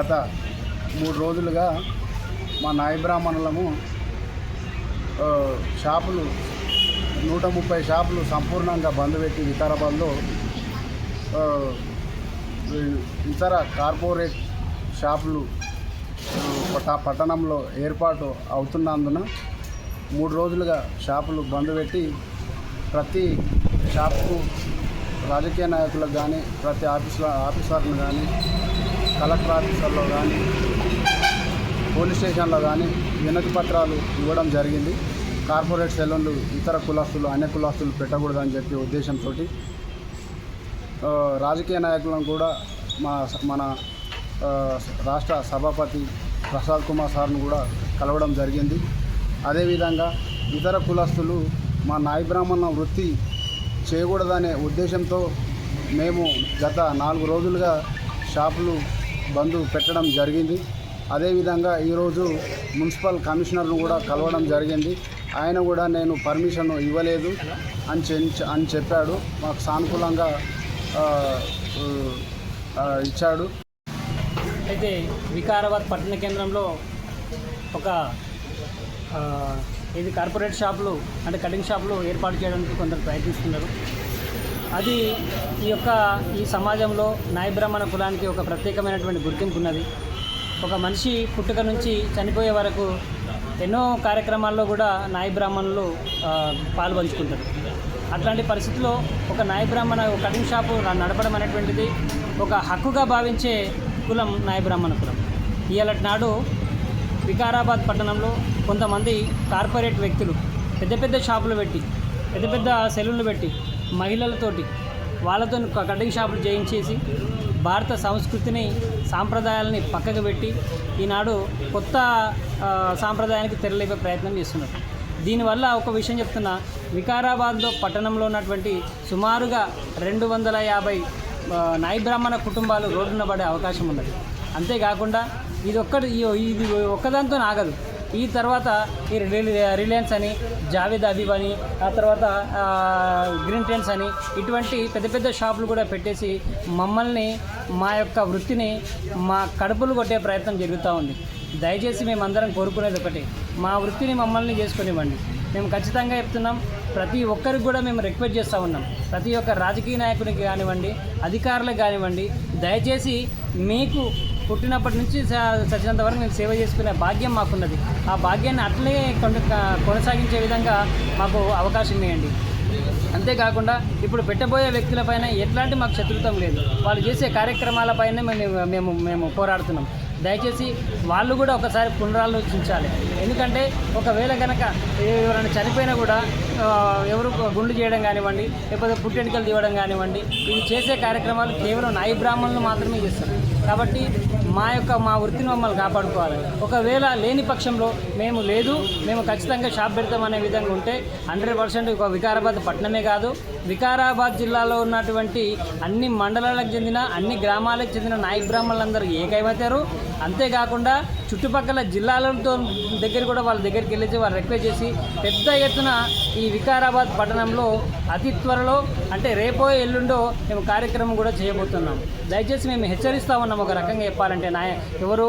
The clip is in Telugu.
గత మూడు రోజులుగా మా నాయ బ్రాహ్మణులము షాపులు నూట ముప్పై షాపులు సంపూర్ణంగా బంద్ పెట్టి వికారాబాద్లో ఇతర కార్పొరేట్ షాపులు పట్టణంలో ఏర్పాటు అవుతున్నందున మూడు రోజులుగా షాపులు బంద్ పెట్టి ప్రతి షాపుకు రాజకీయ నాయకులకు కానీ ప్రతి ఆఫీసుల ఆఫీసర్ను కానీ కలెక్టర్ ఆఫీసర్లో కానీ పోలీస్ స్టేషన్లో కానీ వినతి పత్రాలు ఇవ్వడం జరిగింది. కార్పొరేట్ సెలూన్లు ఇతర కులస్తులు అన్య కులస్తులు పెట్టకూడదని చెప్పి ఉద్దేశంతో రాజకీయ నాయకులను కూడా మా మన రాష్ట్ర సభాపతి ప్రసాద్ కుమార్ సార్ను కూడా కలవడం జరిగింది. అదేవిధంగా ఇతర కులస్తులు మా నాయ బ్రాహ్మణ వృత్తి చేయకూడదనే ఉద్దేశంతో మేము గత నాలుగు రోజులుగా షాపులు బంద్ పెట్టడం జరిగింది. అదేవిధంగా ఈరోజు మున్సిపల్ కమిషనర్ను కూడా కలవడం జరిగింది. ఆయన కూడా నేను పర్మిషన్ ఇవ్వలేదు అని చె- అని చెప్పాడు. మాకు సానుకూలంగా ఇచ్చాడు. అయితే వికారాబాద్ పట్టణ కేంద్రంలో ఒక ఇది కార్పొరేట్ షాపులు అంటే కటింగ్ షాపులు ఏర్పాటు చేయడానికి కొందరు ప్రయత్నిస్తున్నారు. అది ఈ యొక్క ఈ సమాజంలో నాయబ్రాహ్మణ కులానికి ఒక ప్రత్యేకమైనటువంటి గుర్తింపు ఉన్నది ఒక మనిషి పుట్టుక నుంచి చనిపోయే వరకు ఎన్నో కార్యక్రమాల్లో కూడా నాయ బ్రాహ్మణులు అట్లాంటి పరిస్థితుల్లో ఒక నాయ బ్రాహ్మణ ఒక కటింగ్ షాపు నడపడం అనేటువంటిది ఒక హక్కుగా భావించే కులం నాయ బ్రాహ్మణ కులం. ఇవాళ నాడు వికారాబాద్ పట్టణంలో కొంతమంది కార్పొరేట్ వ్యక్తులు పెద్ద పెద్ద షాపులు పెట్టి పెద్ద పెద్ద సెలూన్లు పెట్టి మహిళలతోటి వాళ్ళతో కటింగ్ షాపులు చేయించేసి భారత సంస్కృతిని సాంప్రదాయాలని పక్కకు పెట్టి ఈనాడు కొత్త సాంప్రదాయానికి తెరలేపే ప్రయత్నం చేస్తున్నారు. దీనివల్ల ఒక విషయం చెప్తున్నా వికారాబాద్లో పట్టణంలో ఉన్నటువంటి సుమారుగా రెండు వందల యాభై నాయబ్రాహ్మణ బ్రాహ్మణ కుటుంబాలు రోడ్డున పడే అవకాశం ఉన్నది. అంతేకాకుండా ఇది ఒక్కటి ఇది ఒక్కదాంతో ఆగదు. ఈ తర్వాత ఈ రిలయన్స్ అని జావేద్ అబీబ్ అని ఆ తర్వాత గ్రీన్ ట్రెండ్స్ అని ఇటువంటి పెద్ద పెద్ద షాపులు కూడా పెట్టేసి మమ్మల్ని మా యొక్క వృత్తిని మా కడుపులు కొట్టే ప్రయత్నం జరుగుతూ ఉంది. దయచేసి మేమందరం కోరుకునేది ఒకటి. మా వృత్తిని మమ్మల్ని చేసుకునివ్వండి. మేము ఖచ్చితంగా చెప్తున్నాం ప్రతి ఒక్కరికి కూడా మేము రిక్వెస్ట్ చేస్తూ ఉన్నాం. ప్రతి ఒక్క రాజకీయ నాయకునికి కానివ్వండి అధికారులకు కానివ్వండి దయచేసి మీకు పుట్టినప్పటి నుంచి చచ్చినంత వరకు మేము సేవ చేసుకునే భాగ్యం మాకున్నది. ఆ భాగ్యాన్ని అట్లే కొన- కొనసాగించే విధంగా మాకు అవకాశం ఇవ్వండి. అంతేకాకుండా ఇప్పుడు పెట్టబోయే వ్యక్తులపైన ఎట్లాంటి మాకు శత్రుత్వం లేదు. వాళ్ళు చేసే కార్యక్రమాలపైనే మేము మేము మేము పోరాడుతున్నాం. దయచేసి వాళ్ళు కూడా ఒకసారి పునరాలోచించాలి. ఎందుకంటే ఒకవేళ కనుక ఎవరైనా చనిపోయినా కూడా ఎవరు గుండు చేయడం కానివ్వండి లేకపోతే పుట్టెంటికలు తీయడం కానివ్వండి ఇవి చేసే కార్యక్రమాలు కేవలం నాయి బ్రాహ్మణులు మాత్రమే చేస్తారు. కాబట్టి మా యొక్క మా వృత్తిని మమ్మల్ని కాపాడుకోవాలి. ఒకవేళ లేని పక్షంలో మేము లేదు మేము ఖచ్చితంగా షాప్ పెడతామనే విధంగా ఉంటే హండ్రెడ్ పర్సెంట్ ఒక వికారాబాద్ పట్టణమే కాదు. వికారాబాద్ జిల్లాలో ఉన్నటువంటి అన్ని మండలాలకు చెందిన అన్ని గ్రామాలకు చెందిన నాయక బ్రాహ్మణులందరూ ఏకైమవుతారు. అంతేకాకుండా చుట్టుపక్కల జిల్లాలతో దగ్గర కూడా వాళ్ళ దగ్గరికి వెళ్ళేసి వాళ్ళు రిక్వెస్ట్ చేసి పెద్ద ఎత్తున ఈ వికారాబాద్ పట్టణంలో అతి త్వరలో అంటే రేపో ఎల్లుండో మేము కార్యక్రమం కూడా చేయబోతున్నాం. దయచేసి మేము హెచ్చరిస్తా ఉన్నాం ఒక రకంగా చెప్పాలంటే. నాయ ఎవరు